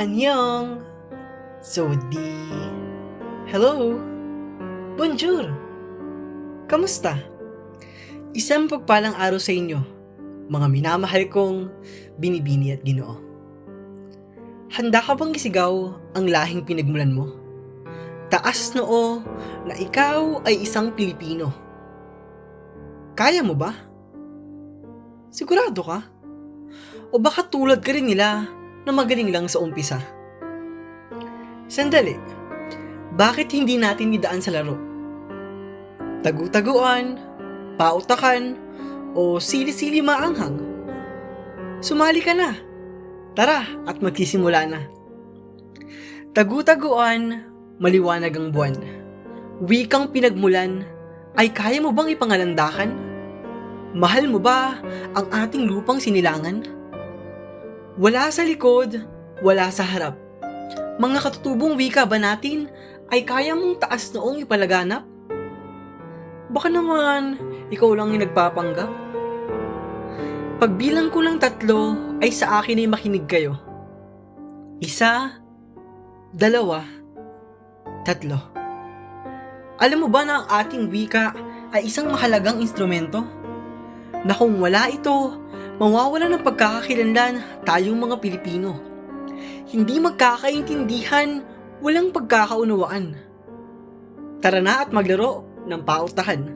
Annyeong! So di... Hello! Bonjour! Kamusta? Isang pagpalang araw sa inyo, mga minamahal kong binibini at ginoo. Handa ka bang isigaw ang lahing pinagmulan mo? Taas noo na ikaw ay isang Pilipino. Kaya mo ba? Sigurado ka? O baka tulad ka rin nila na magaling lang sa umpisa? Sandali, bakit hindi natin idaan sa laro? Tagu-taguan, pautakan, o sili-sili maanghang? Sumali ka na. Tara at magsisimula na. Tagu-taguan, maliwanag ang buwan. Wikang pinagmulan, ay kaya mo bang ipangalandakan? Mahal mo ba ang ating lupang sinilangan? Wala sa likod, wala sa harap. Mga katutubong wika ba natin ay kaya mong taas noong ipalaganap? Baka naman, ikaw lang yung nagpapanggap. Pagbilang ko ng tatlo ay sa akin ay makinig kayo. Isa, dalawa, tatlo. Alam mo ba na ang ating wika ay isang mahalagang instrumento? Na kung wala ito, mawawala ng pagkakakilanlan tayong mga Pilipino. Hindi magkakaintindihan, walang pagkakaunawaan. Tara na at maglaro ng pautahan.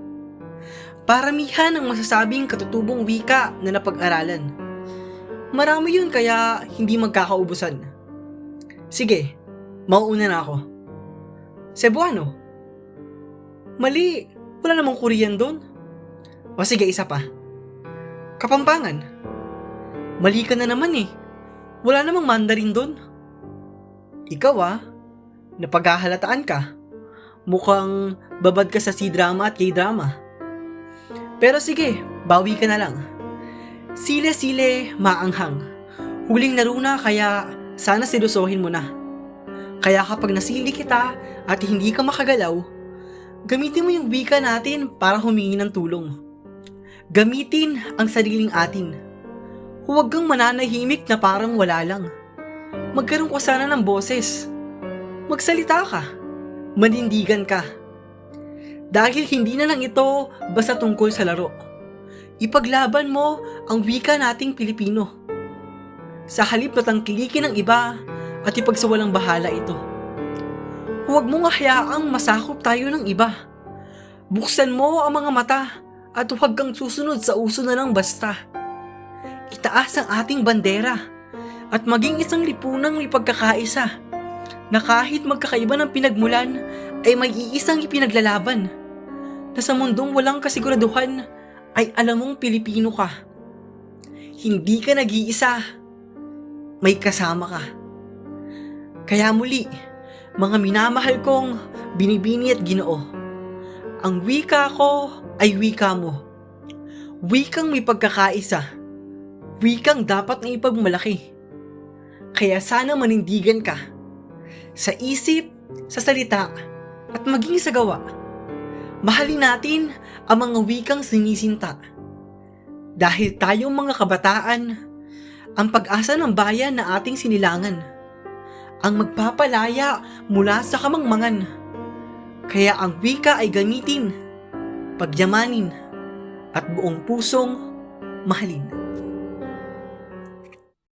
Paramihan ang masasabing katutubong wika na napag-aralan. Marami yun kaya hindi magkakaubusan. Sige, mauuna na ako. Cebuano. Mali, wala namang Korean doon. O sige, isa pa. Kapampangan. Mali ka na naman eh. Wala namang Mandarin doon. Ikaw ah, napaghahalataan ka. Mukhang babad ka sa C-drama at K-drama. Pero sige, bawi ka na lang. Sile-sile, maanghang. Huling laro na kaya sana silusohin mo na. Kaya kapag nasili kita at hindi ka makagalaw, gamitin mo yung wika natin para humingi ng tulong. Gamitin ang sariling atin. Huwag kang mananahimik na parang wala lang. Magkaroon ka sana ng boses. Magsalita ka. Manindigan ka. Dahil hindi na lang ito basta tungkol sa laro. Ipaglaban mo ang wika nating Pilipino. Sa halip na tangkilikin ng iba at ipagsawalang bahala ito. Huwag mong hayaang masakop tayo ng iba. Buksan mo ang mga mata at huwag kang susunod sa uso na lang basta. Itaas ang ating bandera at maging isang lipunang may pagkakaisa na kahit magkakaiba ng pinagmulan ay may iisang ipinaglalaban na sa mundong walang kasiguraduhan ay alam mong Pilipino ka. Hindi ka nag-iisa. May kasama ka. Kaya muli, mga minamahal kong binibini at ginoo, ang wika ko ay wika mo. Wikang may pagkakaisa. Wikang dapat na ipagmalaki. Kaya sana manindigan ka. Sa isip, sa salita, at maging sa gawa. Mahalin natin ang mga wikang sinisinta. Dahil tayong mga kabataan, ang pag-asa ng bayan na ating sinilangan. Ang magpapalaya mula sa kamangmangan. Kaya ang wika ay gamitin, pagyamanin, at buong pusong mahalin.